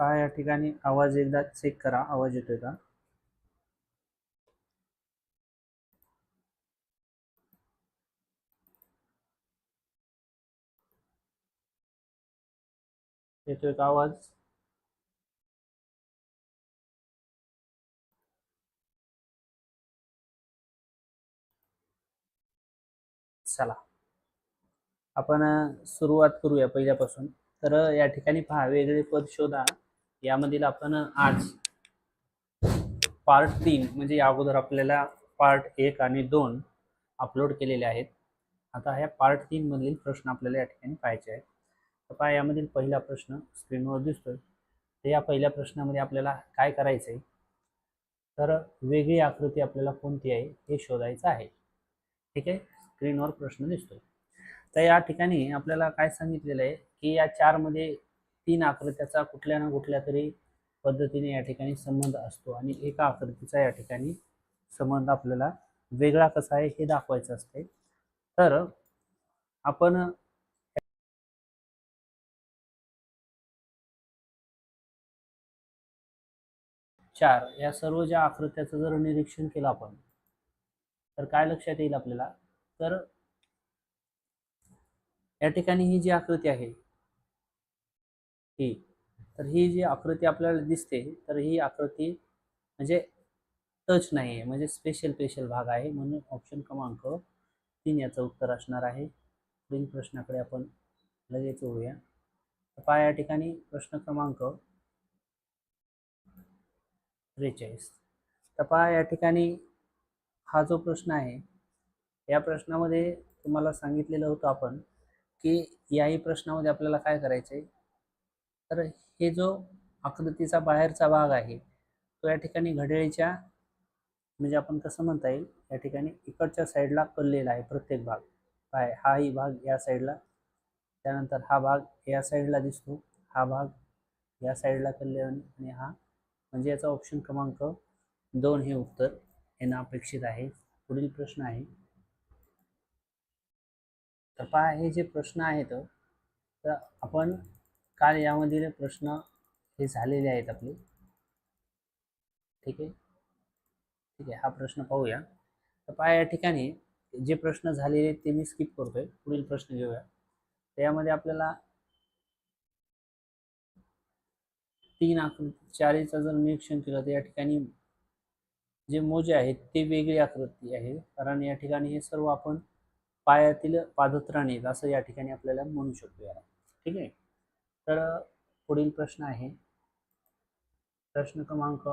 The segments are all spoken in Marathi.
पहा या ठिकाणी? आवाज एकदा चेक करा. आवाज येतोय का? येतोय का आवाज? चला. आपण सुरुवात करूया पहिल्यापासून. तर या ठिकाणी पहा. वेगळे पद शोधा. यामधील आपण आज पार्ट तीन म्हणजे या अगोदर आपल्याला पार्ट एक आणि दोन अपलोड केलेले आहेत. आता ह्या पार्ट तीन मधील प्रश्न आपल्याला या ठिकाणी पाहायचे आहेत. तर पहा यामधील पहिला प्रश्न स्क्रीनवर दिसतोय. तर या पहिल्या प्रश्नामध्ये आपल्याला काय करायचं आहे तर वेगळी आकृती आपल्याला कोणती आहे? हे शोधायचं आहे. ठीक आहे? स्क्रीनवर प्रश्न दिसतोय. तर या ठिकाणी आपल्याला काय सांगितलेलं आहे? की या चारमध्ये तीन आकृत्याचा कुठल्या ना कुठल्या तरी पद्धतीने या ठिकाणी संबंध असतो आणि एका आकृतीचा या ठिकाणी संबंध आपल्याला वेगळा कसा आहे हे दाखवायचं असते. तर आपण चार या सर्व ज्या आकृत्याचं जर निरीक्षण केलं आपण तर काय लक्षात येईल आपल्याला? तर या ठिकाणी ही जी आकृती आहे ही. तर ही जी आकृती आपल्याला दिसते तर ही आकृती म्हणजे टच नाही आहे म्हणजे स्पेशल स्पेशल भाग आहे. म्हणून ऑप्शन क्रमांक तीन याचं उत्तर असणार आहे. पुढील प्रश्नाकडे आपण लगेच वळूया. तर पहा या ठिकाणी प्रश्न क्रमांक त्रेचाळीस. तर पहा या ठिकाणी हा जो प्रश्न आहे या प्रश्नामध्ये तुम्हाला सांगितलेलं होतं आपण की याही प्रश्नामध्ये आपल्याला काय करायचं आहे तर हे जो आकृतीचा बाहेरचा भाग आहे तो या ठिकाणी घड्याळीच्या म्हणजे आपण कसं म्हणता येईल या ठिकाणी इकडच्या साईडला कललेला आहे प्रत्येक भाग. काय हाही भाग या साईडला त्यानंतर हा भाग या साईडला दिसतो हा भाग या साईडला कललेला आणि हा म्हणजे याचा ऑप्शन क्रमांक दोन हे उत्तर येणं अपेक्षित आहे. पुढील प्रश्न आहे. तर पहा हे जे प्रश्न आहेत तर आपण काल यामधील प्रश्न हे झालेले आहेत आपले. ठीक आहे? ठीक आहे हा प्रश्न पाहूया. तर पहा या ठिकाणी जे प्रश्न झालेले आहेत ते मी स्किप करतोय. पुढील प्रश्न घेऊया. तर यामध्ये आपल्याला तीन आकृती चारीचं जर निरीक्षण केलं तर या ठिकाणी जे मोजे आहेत ते वेगळी आकृती आहे. कारण या ठिकाणी हे सर्व आपण पायातील पादत्राणे असं या ठिकाणी आपल्याला म्हणू शकतो याला. ठीक आहे? तर पुढील प्रश्न आहे. प्रश्न क्रमांक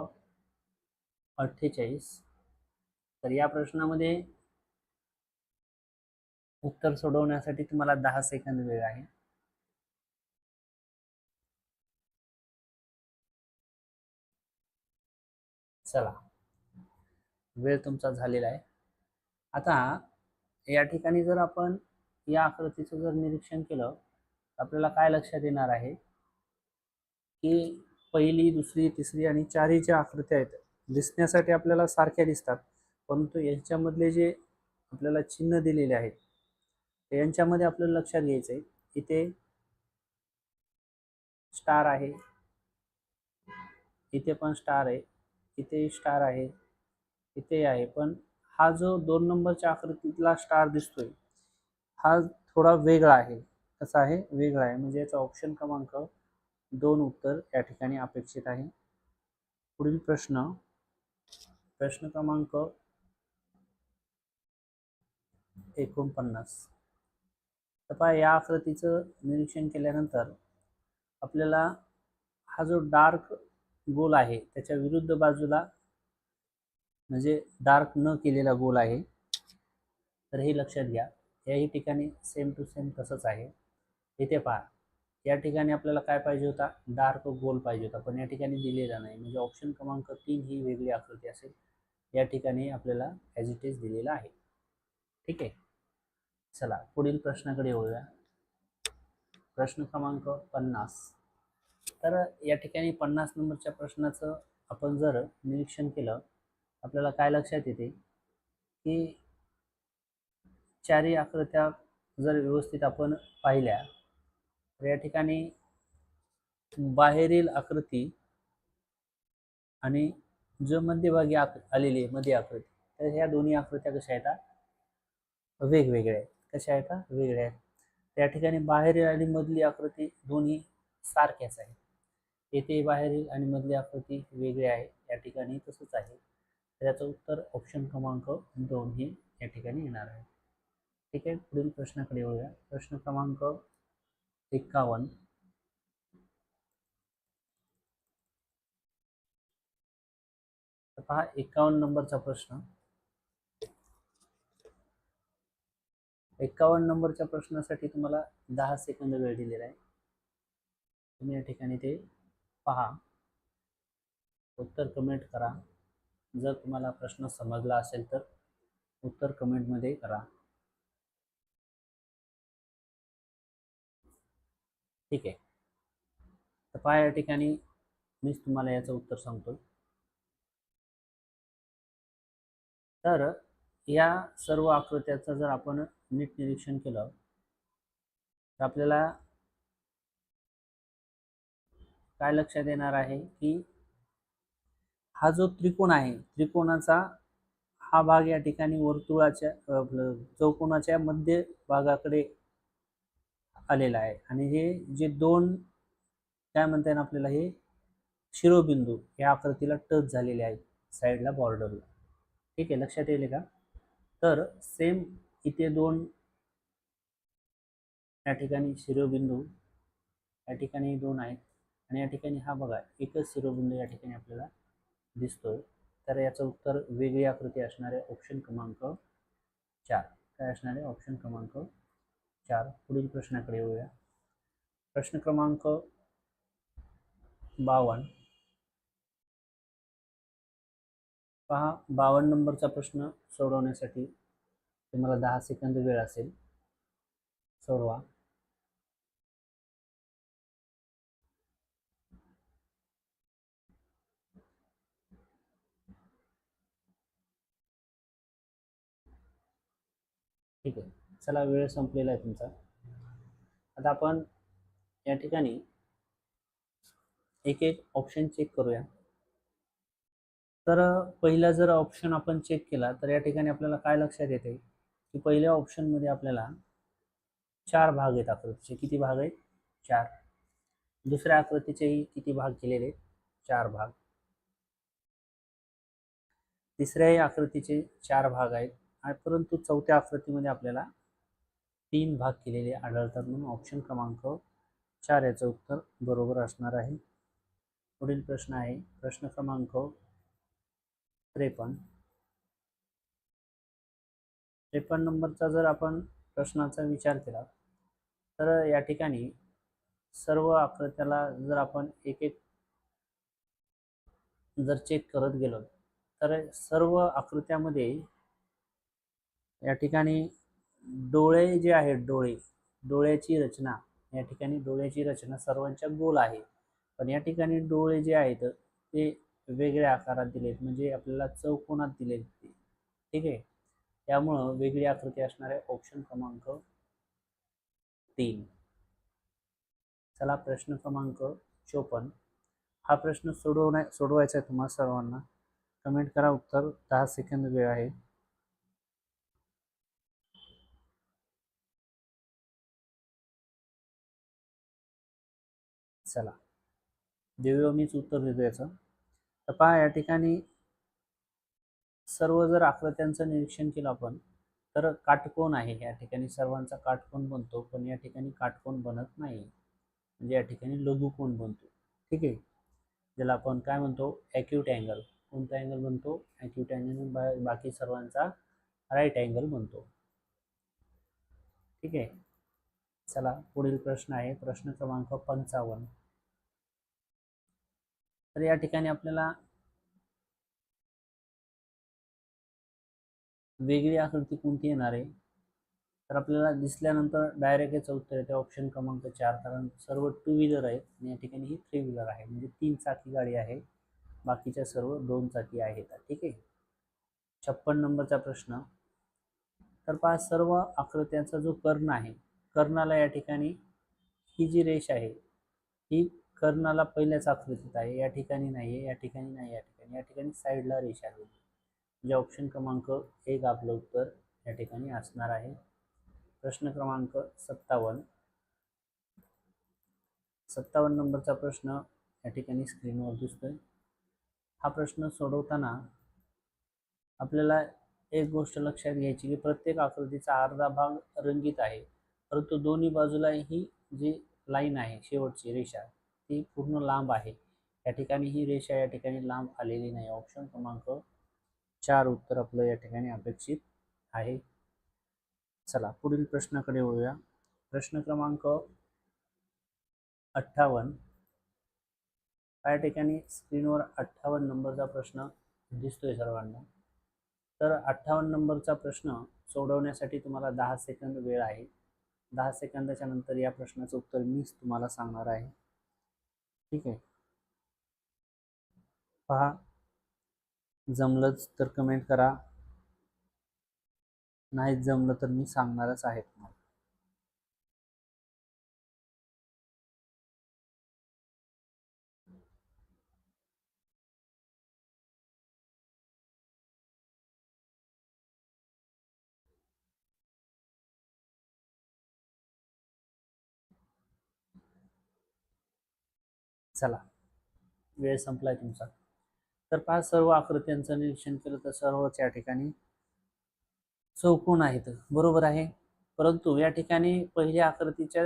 अठ्ठेचाळीस. तर या प्रश्नामध्ये उत्तर सोडवण्यासाठी तुम्हाला दहा सेकंद वेळ आहे. चला. वेळ तुमचा झालेला आहे. आता या ठिकाणी जर आपण या आकृतीचं जर निरीक्षण केलं आपल्याला काय लक्षात येणार आहे? की पहिली दुसरी तिसरी आणि चारीच्या आकृत्या आहेत दिसण्यासाठी आपल्याला सारख्या दिसतात. परंतु यांच्यामधले जे आपल्याला चिन्ह दिलेले आहेत यांच्यामध्ये आपल्याला लक्षात घ्यायचं आहे इथे स्टार आहे. इथे पण स्टार आहे. इथे स्टार आहे. इथे आहे. पण हा जो दोन नंबरच्या आकृतीतला स्टार दिसतोय हा थोडा वेगळा आहे. कसा आहे? वेगळा आहे. म्हणजे याचा ऑप्शन क्रमांक दोन उत्तर या ठिकाणी अपेक्षित आहे. पुढील प्रश्न. प्रश्न क्रमांक एकोणपन्नास. तर पहा या आकृतीचं निरीक्षण केल्यानंतर आपल्याला हा जो डार्क गोल आहे त्याच्या विरुद्ध बाजूला म्हणजे डार्क न केलेला गोल आहे. तर हे लक्षात घ्या. याही ठिकाणी सेम टू सेम तसंच आहे. इथे पहा. या ठिकाणी आपल्याला काय पाहिजे होता? डार्क गोल पाहिजे होता. पण या ठिकाणी दिलेला नाही. म्हणजे ऑप्शन क्रमांक तीन ही वेगळी आकृती असेल. या ठिकाणी आपल्याला ॲज इटेज दिलेला आहे. ठीक आहे? चला पुढील प्रश्नाकडे येऊया प्रश्न क्रमांक पन्नास. तर या ठिकाणी पन्नास नंबरच्या प्रश्नाचं आपण जर निरीक्षण केलं आपल्याला काय लक्षात येते? की चारही आकृत्या जर व्यवस्थित आपण पाहिल्या तर या ठिकाणी बाहेरील आकृती आणि जो मध्यभागी आक आलेली आहे मध्य आकृती तर ह्या दोन्ही आकृत्या कशा आहेत वेगवेगळ्या आहेत. कशा आहेत वेगळ्या आहेत. त्या ठिकाणी बाहेरील आणि मधली आकृती दोन्ही सारख्याच आहेत. येथे बाहेरील आणि मधली आकृती वेगळी आहे या ठिकाणी तसंच आहे. तर याचं उत्तर ऑप्शन क्रमांक दोन हे या ठिकाणी येणार आहे. ठीक आहे? पुढील प्रश्नाकडे येऊया प्रश्न क्रमांक एक्कावन्न तर पहा एकावन्न नंबरचा प्रश्न. एक्कावन्न नंबरच्या प्रश्नासाठी तुम्हाला दहा सेकंद वेळ दिलेला आहे. तुम्ही या ठिकाणी ते पहा. उत्तर कमेंट करा. जर तुम्हाला प्रश्न समजला असेल तर उत्तर कमेंटमध्ये करा. ठीक आहे. तर पहा या ठिकाणी मीच तुम्हाला याचं उत्तर सांगतो. तर या सर्व आकृत्याचं जर आपण नीट निरीक्षण केलं तर आपल्याला काय लक्षात येणार आहे की हा जो त्रिकोण आहे त्रिकोणाचा हा भाग या ठिकाणी वर्तुळाच्या चौकोनाच्या मध्य भागाकडे आलेला आहे. आणि हे जे दोन काय म्हणता येईल आपल्याला हे शिरोबिंदू या आकृतीला टच झालेले आहेत साईडला बॉर्डरला ठीक आहे लक्षात येईल का? तर सेम इथे दोन या ठिकाणी शिरोबिंदू या ठिकाणी दोन आहेत. आणि या ठिकाणी हा बघा एकच शिरोबिंदू या ठिकाणी आपल्याला दिसतोय. तर याचं उत्तर वेगळी आकृती असणारे ऑप्शन क्रमांक चार. काय असणारे? ऑप्शन क्रमांक चार. पुढील प्रश्नाकडे येऊया. प्रश्न क्रमांक बावन्न. पहा बावन्न नंबरचा प्रश्न सोडवण्यासाठी तुम्हाला दहा सेकंद वेळ असेल. सोडवा. ठीक आहे. चला वेळ संपलेला आहे तुमचा. आता आपण या ठिकाणी एक एक ऑप्शन चेक करूया. तर पहिला जर ऑप्शन आपण चेक केला तर या ठिकाणी आपल्याला काय लक्षात येते? की पहिल्या ऑप्शनमध्ये आपल्याला चार भाग आहेत आकृतीचे. किती भाग आहेत? चार. दुसऱ्या आकृतीचेही किती भाग केलेले? आहेत चार भाग. तिसऱ्याही आकृतीचे चार भाग आहेत. परंतु चौथ्या आकृतीमध्ये आपल्याला तीन भाग केलेले आढळतात म्हणून ऑप्शन क्रमांक चार याचं उत्तर बरोबर असणार आहे. पुढील प्रश्न आहे. प्रश्न क्रमांक त्रेपन्न. त्रेपन्न नंबरचा जर आपण प्रश्नाचा विचार केला तर या ठिकाणी सर्व आकृत्याला जर आपण एक एक जर चेक करत गेलो तर सर्व आकृत्यामध्ये या ठिकाणी डोळे जे आहेत डोळे डोळ्याची रचना. या ठिकाणी डोळ्याची रचना सर्वांच्या गोल आहे. पण या ठिकाणी डोळे जे आहेत ते वेगळ्या आकारात दिलेत म्हणजे आपल्याला चौकोनात दिलेत ते ठीक आहे? त्यामुळं वेगळी आकृती असणारे ऑप्शन क्रमांक तीन. चला प्रश्न क्रमांक चोपन्न. हा प्रश्न सोडवण्या सोडवायचा आहे तुम्हाला सर्वांना. कमेंट करा. उत्तर दहा सेकंद वेळ आहे. चला. देऊया मीच उत्तर देतो याचं. तर पहा या ठिकाणी सर्व जर आकृत्यांचं निरीक्षण केलं आपण तर काटकोण आहे. या ठिकाणी सर्वांचा काटकोण बनतो पण या ठिकाणी काटकोण बनत नाही. म्हणजे या ठिकाणी लघुकोण बनतो. ठीक आहे? ज्याला आपण काय म्हणतो? ॲक्यूट अँगल कोणता अँगल बनतो? ॲक्यूट अँगल बा बाकी सर्वांचा राईट अँगल बनतो. ठीक आहे? चला पुढील प्रश्न आहे. प्रश्न क्रमांक पंचावन्न. तर या ठिकाणी आपल्याला वेगळी आकृती कोणती येणार आहे? तर आपल्याला दिसल्यानंतर डायरेक्ट याचं उत्तर येते. ऑप्शन क्रमांक चार. कारण सर्व टू व्हीलर आहेत आणि या ठिकाणी ही थ्री व्हीलर आहे. म्हणजे तीन चाकी गाडी आहे. बाकीच्या सर्व दोन चाकी आहेत. ठीक आहे? छप्पन नंबरचा प्रश्न. तर पहा सर्व आकृत्यांचा जो कर्ण आहे कर्णाला या ठिकाणी ही जी रेष आहे ही कर्णाला पहिल्याच आकृतीत आहे. या ठिकाणी नाही आहे या ठिकाणी नाही या ठिकाणी या ठिकाणी साईडला रेषा आहे. म्हणजे ऑप्शन क्रमांक एक आपलं उत्तर या ठिकाणी असणार आहे. प्रश्न क्रमांक सत्तावन्न. सत्तावन्न नंबरचा प्रश्न या ठिकाणी स्क्रीनवर दिसतोय. हा प्रश्न सोडवताना आपल्याला एक गोष्ट लक्षात घ्यायची की प्रत्येक आकृतीचा अर्धा भाग रंगीत आहे. परंतु दोन्ही बाजूला ही जी लाईन आहे शेवटची रेषा ती पूर्ण लांब आहे. या ठिकाणी ही रेषा या ठिकाणी लांब आलेली नाही. ऑप्शन क्रमांक चार उत्तर आपलं या ठिकाणी अपेक्षित आहे. चला पुढील प्रश्नाकडे वळूया. प्रश्न क्रमांक अठ्ठावन्न. या ठिकाणी स्क्रीनवर अठ्ठावन्न नंबरचा प्रश्न दिसतोय सर्वांना. तर अठ्ठावन्न नंबरचा प्रश्न सोडवण्यासाठी तुम्हाला दहा सेकंद वेळ आहे. दहा सेकंदाच्या नंतर या प्रश्नाचं उत्तर मीच तुम्हाला सांगणार आहे. ठीक आहे. पहा. जमलंच तर कमेंट करा. नाही जमलं तर मी सांगणारच आहे तुम्हाला. चला. वेळ संपलाय तुमचा. तर पहा सर्व आकृत्यांचं निरीक्षण केलं तर सर्वच या ठिकाणी चौकोन आहेत. बरोबर आहे? परंतु या ठिकाणी पहिल्या आकृतीच्या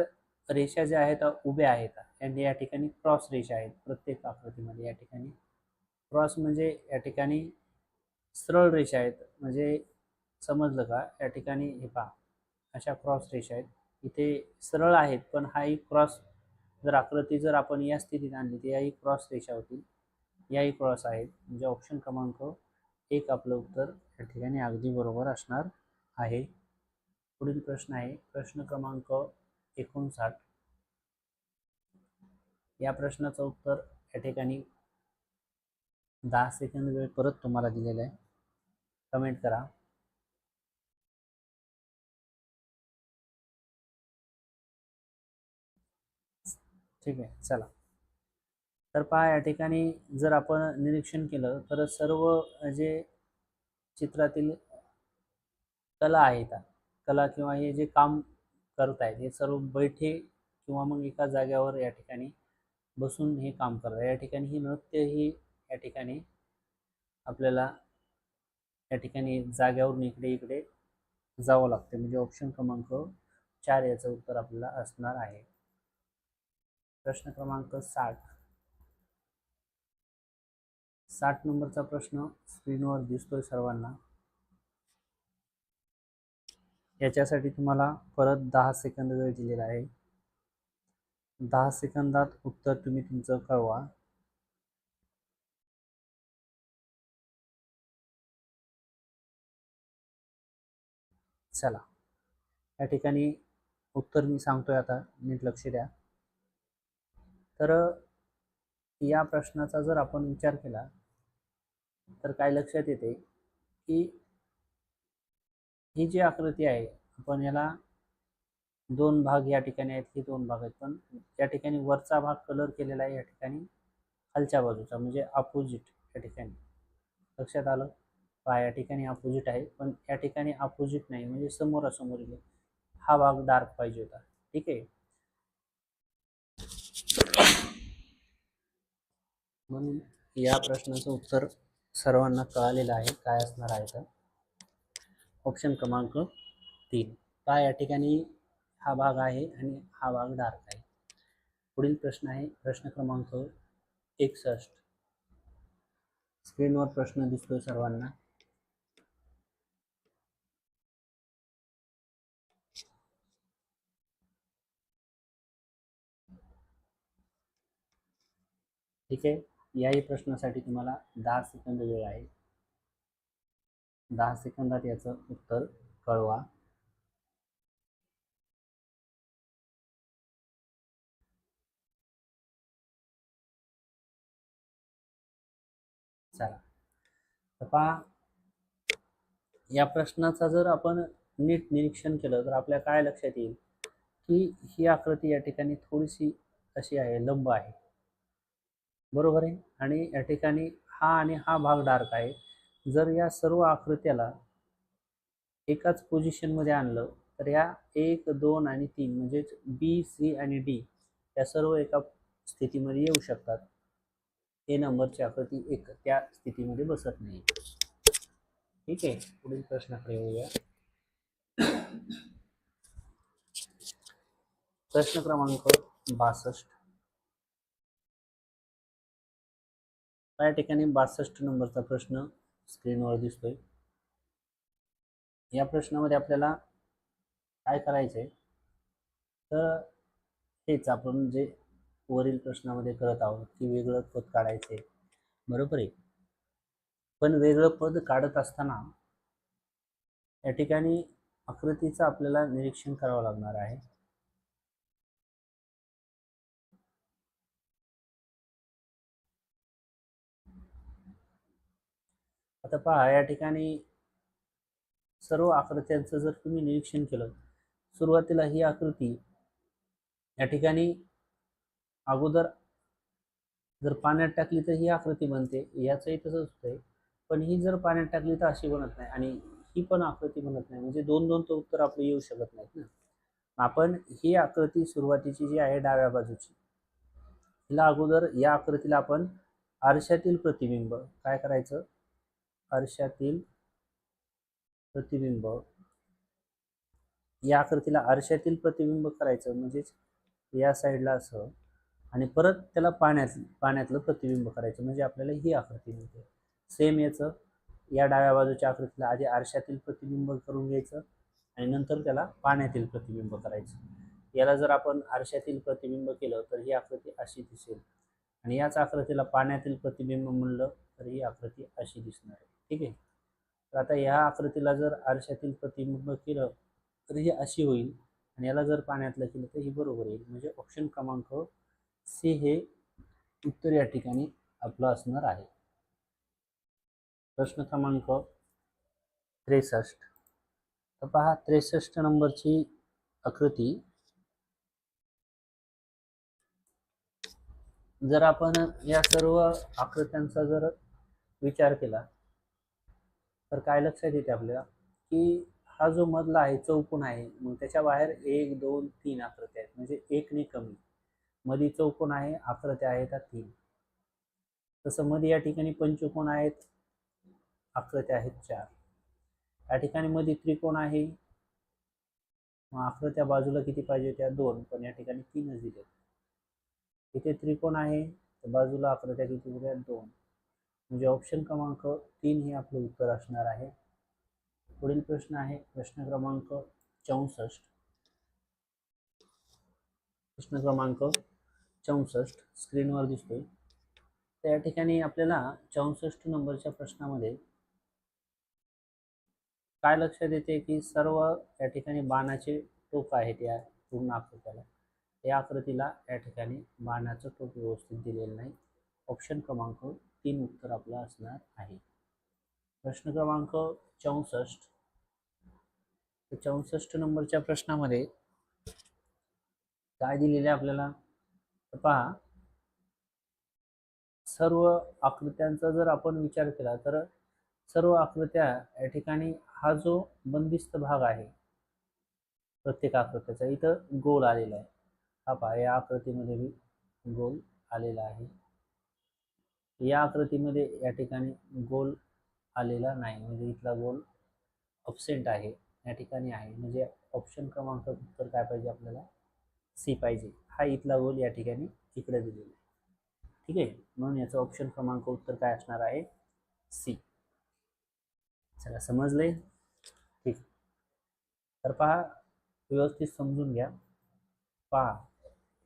रेषा ज्या आहेत उभ्या आहेत आणि या ठिकाणी क्रॉस रेषा आहेत. प्रत्येक आकृतीमध्ये या ठिकाणी. क्रॉस म्हणजे या ठिकाणी सरळ रेषा आहेत. म्हणजे समजलं का? या ठिकाणी हे पहा अशा क्रॉस रेषा आहेत. इथे सरळ आहेत पण हा एक क्रॉस जर आकृती जर आपण या स्थितीत आणली तर याही क्रॉस रेषा होतील याही क्रॉस आहेत. म्हणजे ऑप्शन क्रमांक एक आपलं उत्तर या ठिकाणी अगदी बरोबर असणार आहे. पुढील प्रश्न आहे प्रश्न क्रमांक एकोणसाठ. या प्रश्नाचं उत्तर या ठिकाणी दहा सेकंद वेळ परत तुम्हाला दिलेला आहे. कमेंट करा. ठीक आहे चला. तर पहा या ठिकाणी जर आपण निरीक्षण केलं तर सर्व जे चित्रातील कला आहेत कला किंवा हे जे काम करत आहेत हे सर्व बैठे किंवा मग एका जाग्यावर या ठिकाणी बसून हे काम करतात या ठिकाणी ही नृत्य ही या ठिकाणी आपल्याला या ठिकाणी जाग्यावरून इकडे इकडे जावं लागते. म्हणजे ऑप्शन क्रमांक चार याचं उत्तर आपल्याला असणार आहे. प्रश्न क्रमांक साठ. साठ नंबरचा प्रश्न स्क्रीनवर दिसतोय सर्वांना. याच्यासाठी तुम्हाला परत दहा सेकंद वेळ दिलेला आहे. दहा सेकंदात उत्तर तुम्ही तुमचं कळवा. चला. या ठिकाणी उत्तर मी सांगतोय आता नीट लक्ष द्या. तर या प्रश्नाचा जर आपण विचार केला तर काय लक्षात येते की ही जी आकृती आहे आपण याला दोन भाग या ठिकाणी आहेत हे दोन भाग आहेत. पण या ठिकाणी वरचा भाग कलर केलेला आहे या ठिकाणी खालच्या बाजूचा म्हणजे अपोजिट या ठिकाणी. लक्षात आलं? पहा या ठिकाणी अपोजिट आहे पण या ठिकाणी अपोजिट नाही म्हणजे समोरासमोर हा भाग डार्क पाहिजे होता. ठीक आहे? म्हणून या प्रश्नाचं उत्तर सर्वांना कळालेलं आहे. काय असणार आहे तर? ऑप्शन क्रमांक तीन. का या ठिकाणी हा भाग आहे आणि हा भाग डार्क आहे. पुढील प्रश्न आहे प्रश्न क्रमांक एकसष्ट. स्क्रीनवर प्रश्न दिसतोय सर्वांना. ठीक आहे? याही प्रश्नासाठी तुम्हाला दहा सेकंद वेळ आहे. दहा सेकंदात याचं उत्तर कळवा. चला. तर पहा या प्रश्नाचा जर आपण नीट निरीक्षण केलं तर आपल्या काय लक्षात येईल? की ही आकृती या ठिकाणी थोडीशी अशी आहे लंब आहे. बरोबर आहे? आणि या ठिकाणी हा आणि हा भाग डार्क आहे. जर या सर्व आकृत्याला एकाच पोझिशनमध्ये आणलं तर या एक दोन आणि तीन म्हणजेच बी सी आणि डी या सर्व एका स्थितीमध्ये येऊ शकतात. ए नंबरची आकृती एक त्या स्थितीमध्ये बसत नाही. ठीक आहे? पुढील प्रश्नाकडे येऊया. प्रश्न क्रमांक बासष्ट. या ठिकाणी बासष्ट नंबरचा प्रश्न स्क्रीनवर दिसतोय. या प्रश्नामध्ये आपल्याला काय करायचंय? तर हेच आपण जे वरील प्रश्नामध्ये करत आहोत की वेगळं पद काढायचे. बरोबर आहे? पण वेगळं पद काढत असताना या ठिकाणी आकृतीचं आपल्याला निरीक्षण करावं लागणार आहे. आता पहा या ठिकाणी सर्व आकृत्यांचं जर तुम्ही निरीक्षण केलं सुरुवातीला ही आकृती या ठिकाणी अगोदर जर पाण्यात टाकली तर ही आकृती बनते याचंही तसंच होतंय. पण ही जर पाण्यात टाकली तर अशी बनत नाही आणि ही पण आकृती बनत नाही. म्हणजे दोन दोन तर उत्तर आपलं येऊ शकत नाहीत ना. आपण ही आकृती सुरुवातीची जी आहे डाव्या बाजूची हिला अगोदर या आकृतीला आपण आरशातील प्रतिबिंब काय करायचं? आरशातील प्रतिबिंब. या आकृतीला आरशातील प्रतिबिंब करायचं म्हणजेच या साईडला असं आणि परत त्याला पाण्यात पाण्यातलं प्रतिबिंब करायचं म्हणजे आपल्याला ही आकृती मिळते. सेम याचं या डाव्या बाजूच्या आकृतीला आधी आरशातील प्रतिबिंब करून घ्यायचं आणि नंतर त्याला पाण्यातील प्रतिबिंब करायचं. याला जर आपण आरशातील प्रतिबिंब केलं तर ही आकृती अशी दिसेल. आणि याच आकृतीला पाण्यातील प्रतिबिंब म्हणलं तर ही आकृती अशी दिसणार आहे. ठीक आहे. तर आता ह्या आकृतीला जर आरशातील प्रतिबिंब केलं तर ही अशी होईल आणि याला जर पाण्यातलं केलं तर ही बरोबर येईल. म्हणजे ऑप्शन क्रमांक सी हे उत्तर या ठिकाणी आपलं असणार आहे. प्रश्न क्रमांक त्रेसष्ट. तर पहा त्रेसष्ट नंबरची आकृती. जर आपण या सर्व आकृत्यांचा जर विचार केला तर काय लक्षात येते आपल्याला? की हा जो मधला आहे चौकोन आहे मग त्याच्या बाहेर एक दोन तीन आकृत्या आहेत. म्हणजे एकने कमी. मधी चौकोन आहे आकृत्या आहेत त्या तीन. तसं मध्ये या ठिकाणी पंचकोन आहेत आकृत्या आहेत चार. या ठिकाणी मध्ये त्रिकोण आहे मग आकृत्या बाजूला किती पाहिजे त्या दोन. पण या ठिकाणी तीनच दिले इथे त्रिकोण आहे तर बाजूला आकृत्या किती दिल्या? दोन. म्हणजे ऑप्शन क्रमांक तीन हे आपलं उत्तर असणार आहे. पुढील प्रश्न आहे प्रश्न क्रमांक चौसष्ट. प्रश्न क्रमांक चौसष्ट स्क्रीनवर दिसतोय. तर या ठिकाणी आपल्याला चौसष्ट नंबरच्या प्रश्नामध्ये काय लक्षात येते की सर्व या ठिकाणी बाणाचे टोक आहेत या पूर्ण आकृत्याला या आकृतीला या ठिकाणी बाणाचं टोक व्यवस्थित दिलेलं नाही. ऑप्शन क्रमांक तीन उत्तर आपलं असणार आहे. प्रश्न क्रमांक चौसष्ट. चौसष्ट नंबरच्या प्रश्नामध्ये काय दिलेले आपल्याला? पहा. सर्व आकृत्यांचा जर आपण विचार केला तर सर्व आकृत्या या ठिकाणी हा जो बंदिस्त भाग आहे प्रत्येक आकृत्याचा इथं गोल आलेला आहे. हा पहा या आकृतीमध्ये गोल आलेला आहे. या आकृतीमध्ये या ठिकाणी गोल आलेला नाही. म्हणजे इथला गोल ऑप्सेंट आहे. या ठिकाणी आहे. म्हणजे ऑप्शन क्रमांक उत्तर काय पाहिजे आपल्याला? सी पाहिजे. हा इथला गोल या ठिकाणी इकडे दिलेला आहे. ठीक आहे? म्हणून याचं ऑप्शन क्रमांक उत्तर काय असणार आहे? सी चला समजले ठीक. तर पहा व्यवस्थित समजून घ्या. पहा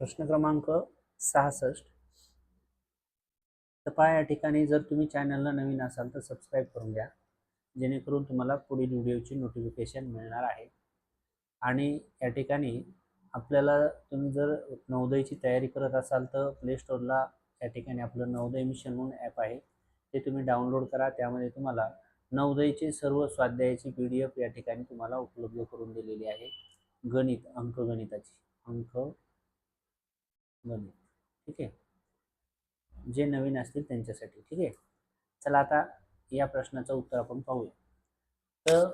प्रश्न क्रमांक सहासष्ट. तर पहा या ठिकाणी जर तुम्ही चॅनलला नवीन असाल तर सबस्क्राईब करून घ्या. जेणेकरून तुम्हाला पुढील व्हिडिओची नोटिफिकेशन मिळणार आहे. आणि या ठिकाणी आपल्याला तुम्ही जर नवोदयची तयारी करत असाल तर प्ले स्टोअरला या ठिकाणी आपलं नवोदय मिशन म्हणून ॲप आहे. ते तुम्ही डाउनलोड करा. त्यामध्ये तुम्हाला नवोदयचे सर्व स्वाध्यायाची पी डी एफ या ठिकाणी तुम्हाला उपलब्ध करून दिलेली आहे. गणित अंकगणिताची. अंक गणित ठीक आहे? जे नवीन असतील त्यांच्यासाठी ठीक आहे? चला आता या प्रश्नाचं उत्तर आपण पाहूया. तर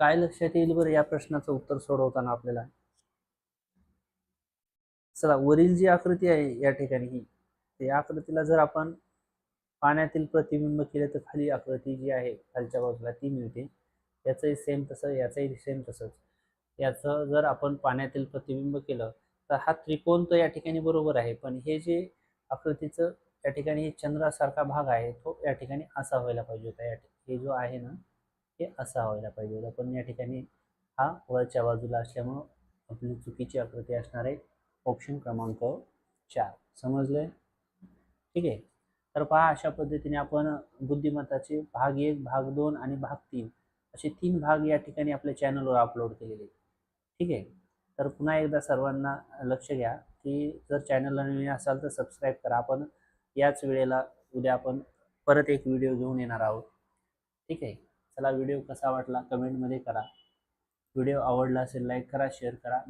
काय लक्षात येईल बरं या प्रश्नाचं उत्तर सोडवताना आपल्याला? चला वरील जी आकृती आहे या ठिकाणी ही त्या आकृतीला जर आपण पाण्यातील प्रतिबिंब केले तर खाली आकृती जी आहे खालच्या बाजूला ती मिळते. याचंही सेम तसं याचंही सेम तसंच. याचं जर आपण पाण्यातील प्रतिबिंब केलं तर हा त्रिकोण तर या ठिकाणी बरोबर आहे. पण हे जे आकृतीचं या ठिकाणी चंद्रासारखा भाग आहे तो या ठिकाणी असा व्हायला पाहिजे होता. या हे जो आहे ना हे असा व्हायला पाहिजे होता. पण या ठिकाणी हा वरच्या बाजूला असल्यामुळं आपली चुकीची आकृती असणार आहे. ऑप्शन क्रमांक चार. समजले ठीक आहे. तर पहा अशा पद्धतीने आपण बुद्धिमत्ताचे भाग एक भाग दोन आणि भाग तीन असे तीन भाग या ठिकाणी आपल्या चॅनलवर अपलोड केलेले ठीक आहे. तर पुन्हा एकदा सर्वांना लक्ष घ्या की जर चॅनलला नवीन असाल तर सबस्क्राईब करा. आपण याच वेळेला उद्या आपण परत एक व्हिडिओ घेऊन येणार आहोत. ठीक आहे? चला व्हिडिओ कसा वाटला कमेंटमध्ये करा. व्हिडिओ आवडला असेल लाईक करा शेअर करा.